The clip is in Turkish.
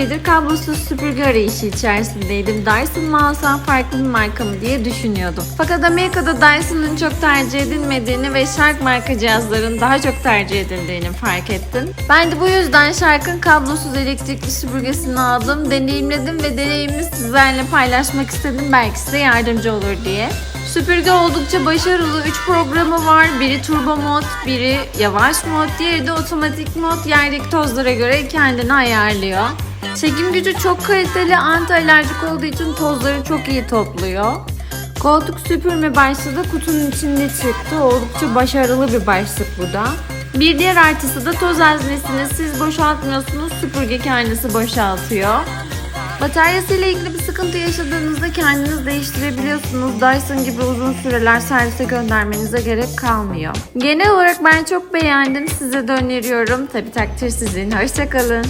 süredir kablosuz süpürge arayışı içerisindeydim. Dyson mı alsam farklı bir marka mı diye düşünüyordum. Fakat Amerika'da Dyson'ın çok tercih edilmediğini ve Shark marka cihazların daha çok tercih edildiğini fark ettim. Ben de bu yüzden Shark'ın kablosuz elektrikli süpürgesini aldım, deneyimledim ve deneyimimi sizlerle paylaşmak istedim. Belki size yardımcı olur diye. Süpürge oldukça başarılı. 3 programı var. Biri turbo mod, biri yavaş mod, diğeri de otomatik mod. Yerdeki tozlara göre kendini ayarlıyor. Çekim gücü çok kaliteli, anti alerjik olduğu için tozları çok iyi topluyor. Koltuk süpürme başlığı da kutunun içinde çıktı. Oldukça başarılı bir başlık bu da. Bir diğer artısı da toz haznesini siz boşaltmıyorsunuz, süpürge kendisi boşaltıyor. Bataryası ile ilgili bir sıkıntı yaşadığınızda kendiniz değiştirebiliyorsunuz. Dyson gibi uzun süreler servise göndermenize gerek kalmıyor. Genel olarak ben çok beğendim. Size de öneriyorum. Tabi takdir sizin. Hoşçakalın.